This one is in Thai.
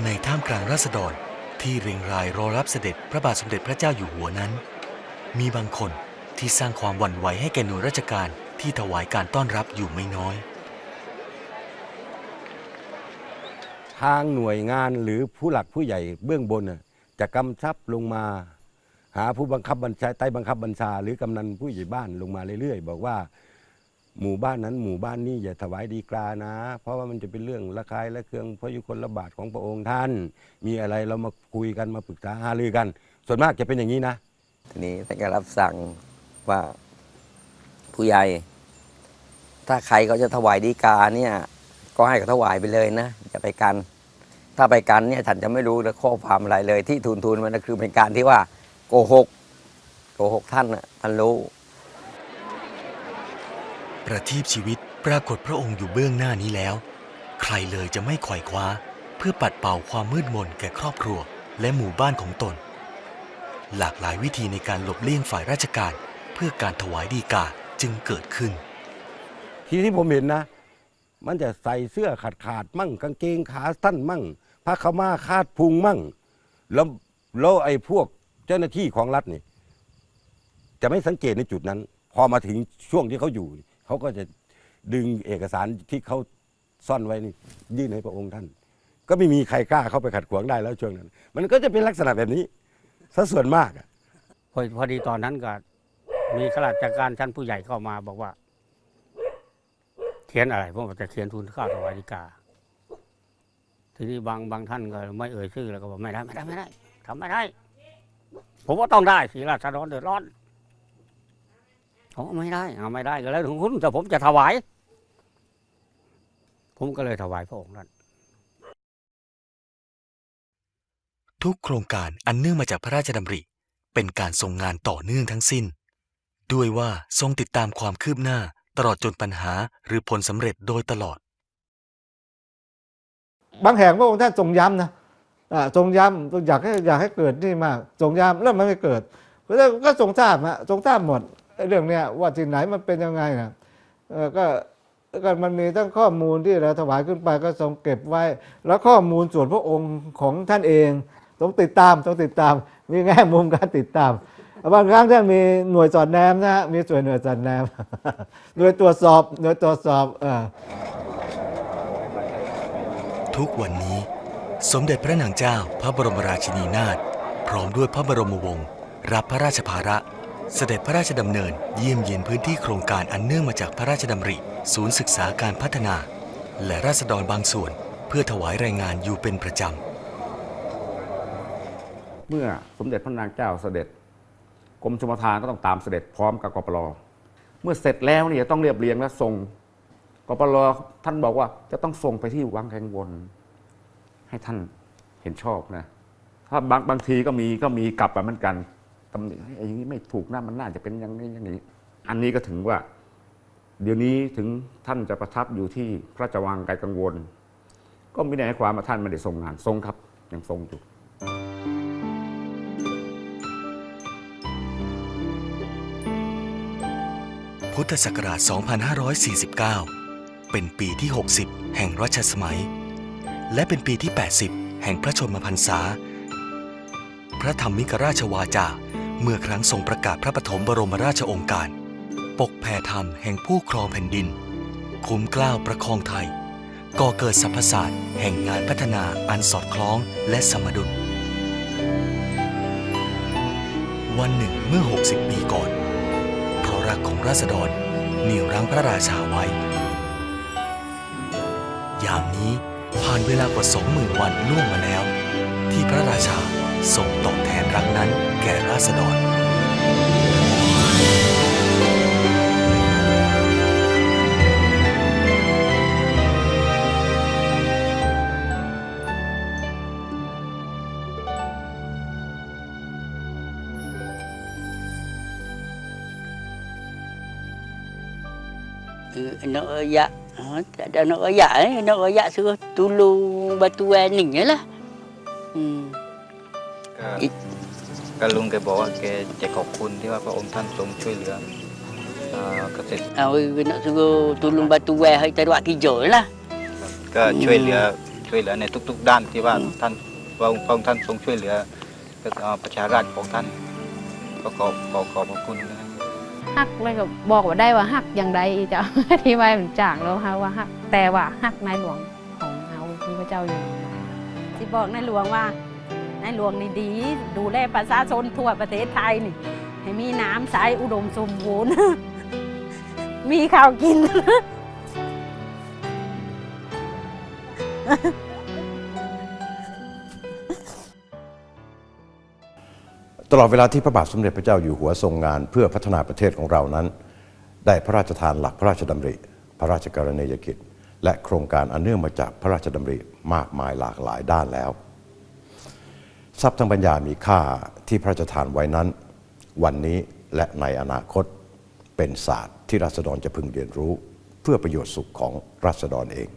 ในท่ามกลางราษฎรที่เรียงรายรอรับเสด็จพระบาทสมเด็จพระเจ้าอยู่หัวนั้น มีบางคนที่สร้างความหวั่นไหวให้แก่หน่วยราชการที่ถวายการต้อนรับอยู่ไม่น้อย ทางหน่วยงานหรือผู้หลักผู้ใหญ่เบื้องบนจะกำชับลงมา หาผู้บังคับบัญชาใต้บังคับบัญชา หรือกำนันผู้ใหญ่บ้านลงมาเรื่อยๆ บอกว่า หมู่บ้านนั้นหมู่บ้านนี้อย่าถวายดีกรานะ เพราะว่ามันจะเป็นเรื่องระคายและเคืองพระยุคลบาทของพระองค์ท่าน มีอะไรเรามาคุยกันมาปรึกษาหารือกัน ส่วนมากจะเป็นอย่างนี้นะ ทีนี้ท่านก็รับสั่งว่าผู้ใหญ่ ถ้าใครเขาจะถวายดีกาเนี่ย ก็ให้เขาถวายไปเลยนะอย่าไปกัน ถ้าไปกันเนี่ยท่านจะไม่รู้และข้อความอะไรเลย ที่ทูลทูลมันก็คือเป็นการที่ว่าโกหกโกหกท่านนะท่านรู้ ประทีปชีวิตปรากฏพระองค์อยู่เบื้องหน้านี้แล้ว ใครเลยจะไม่ขว่คว้า เพื่อปัดเป่าความมืดมนแก่ครอบครัว และหมู่บ้านของตน หลากหลายวิธีในการหลบเลี่ยงฝ่ายราชการ เพื่อการถวายดีกาจึงเกิดขึ้น ทีที่ผมเห็นนะ มันจะใส่เสื้อขาดขาดๆมั่ง กางเกงขาสั้นมั่งผ้าขาวม้าคาดพุงมั่ง แล้วแล้วไอ้พวกเจ้าหน้าที่ของรัฐนี่ จะไม่สังเกตในจุดนั้น พอมาถึงช่วงที่เขาอยู่ เขาก็จะดึงเอกสารที่เขาซ่อนไว้นี่ยื่นให้พระองค์ท่าน ก็ไม่มีใครกล้าเข้าไปขัดขวางได้แล้วช่วงนั้น มันก็จะเป็นลักษณะแบบนี้ซะส่วนมากอะพอพอดีตอนนั้นก็มีข้าราชการชั้นผู้ใหญ่เข้ามาบอกว่าเขียนอะไรผมบอกจะเขียนทุนข้าวถวายดีกา ทีนี้บางบางท่านก็ไม่เอ่ยชื่อแล้วก็บอกไม่ได้ไม่ได้ไม่ได้ทำไม่ได้ ผมว่าต้องได้สิราษฎรเดือดร้อน เขาไม่ได้เอาไม่ได้ก็แล้วถึงคุณแต่ผมจะถวาย ผมก็เลยถวายพระองค์นั้นทุกโครงการอันเนื่องมาจากพระราชดำริ เป็นการทรงงานต่อเนื่องทั้งสิ้น ด้วยว่าทรงติดตามความคืบหน้าตลอดจนปัญหาหรือผลสำเร็จโดยตลอด บางแห่งพระองค์ท่านทรงย้ำนะอ่าทรงย้ำอยากให้อยากให้เกิดนี่มากทรงย้ำแล้วมันไม่เกิดเพราะฉะนั้นก็ทรงทราบฮะทรงทราบหมดไอ้ เรื่องเนี้ยว่าที่ไหนมันเป็นยังไงนะก็ก็มันมีทั้งข้อมูลที่เราถวายขึ้นไปก็ทรงเก็บไว้ แล้วข้อมูลส่วนพระองค์ของท่านเองต้องติดตามต้องติดตาม มีแง่มุมการติดตามบางครั้งท่านมีหน่วยสอดแนมนะฮะมีส่วนหน่วยสอดแนมหน่วยตรวจสอบหน่วยตรวจสอบเออทุกวันนี้ สมเด็จพระนางเจ้าพระบรมราชินีนาถพร้อมด้วยพระบรมวงศ์รับพระราชภาระ เสด็จพระราชดำเนินเยี่ยมเยียนพื้นที่โครงการอันเนื่องมาจากพระราชดำริ ศูนย์ศึกษาการพัฒนา และราษฎรบางส่วน เพื่อถวายรายงานอยู่เป็นประจำ เมื่อสมเด็จพระนางเจ้าเสด็จกรมชมทานก็ต้องตามเสด็จพร้อมกับกปรเมื่อเสร็จแล้วเนี่ยต้องเรียบเรียงและส่งกปรท่านบอกว่าจะต้องส่งไปที่วังแขงวน ให้ท่านเห็นชอบนะถ้าบางบางทีก็มีก็มีกลับมาเหมือนกัน ตำหนิเฮ้อย่างนี้ไม่ถูกนะมันน่าจะเป็นอย่างนี้อย่างนี้ อันนี้ก็ถึงว่า เดี๋ยวนี้ถึงท่านจะประทับอยู่ที่พระราชวังไกลกังวล ก็ไม่ได้ให้ความว่าท่านไม่ได้ทรงงานทรงครับยังทรงอยู่พุทธศักราช 2549 เป็นปีที่ 60 แห่งรัชสมัย และเป็นปีที่ 80 แห่งพระชนมพรรษา พระธรรมิกราชวาจา เมื่อครั้งทรงประกาศพระปฐมบรมราชองค์การ ปกแผ่ธรรมแห่งผู้ครองแผ่นดิน คุ้มกล้าวประคองไทย ก่อเกิดสัมพศาสตร์แห่งงานพัฒนาอันสอดคล้องและสมดุล วันหนึ่งเมื่อ 60 ปีก่อน เพราะรักของราษฎรเหนี่ยวรั้งพระราชาไว้ ยามนี้ผ่านเวลากว่าสองหมื่นวันล่วงมาแล้ว ที่พระราชา ทรงตอบแทนรักนั้นแก่ราษฎร Ừ, Nak ayak ha, Tak ada nak ayak eh. Nak ayak suruh tolong batu ni je lah hmm. ก็ก็ลุงแกบอกว่าแกจะขอบคุณที่ว่าพระองค์ท่านทรงช่วยเหลือเอ่อเกษตร ha, Nak suruh tolong batu hai tak buat kerja lah ก็ช่วยเหลือช่วยเหลือในทุก ๆ ด้านที่ว่าท่านพระองค์พระองค์ท่านทรงช่วยเหลือเอ่อประชาราษฎร์ของท่าน ก็ขอขอขอบพระคุณนะครับฮักเลยก็บอกว่าได้ว่าฮักอย่างใดเจ้าที่ว่ามันจางแล้วฮะว่าฮักแต่ว่าฮักในหลวงของเฮาที่พระเจ้าอยู่หัวที่บอกในหลวงว่า ในหลวงนี่ดี ดูแลประชาชนทั่วประเทศไทยนี่ ให้มีน้ำใสอุดมสมบูรณ์ มีข้าวกิน ตลอดเวลาที่พระบาทสมเด็จพระเจ้าอยู่หัวทรงงาน เพื่อพัฒนาประเทศของเรานั้น ได้พระราชทานหลักพระราชดำริ พระราชกรณียกิจ และโครงการอันเนื่องมาจากพระราชดำริมากมายหลากหลายด้านแล้ว ทรัพย์ทางปัญญามีค่าที่พระราชทานไว้นั้น วันนี้และในอนาคตเป็นศาสตร์ที่ราษฎรจะพึงเรียนรู้ เพื่อประโยชน์สุขของราษฎรเอง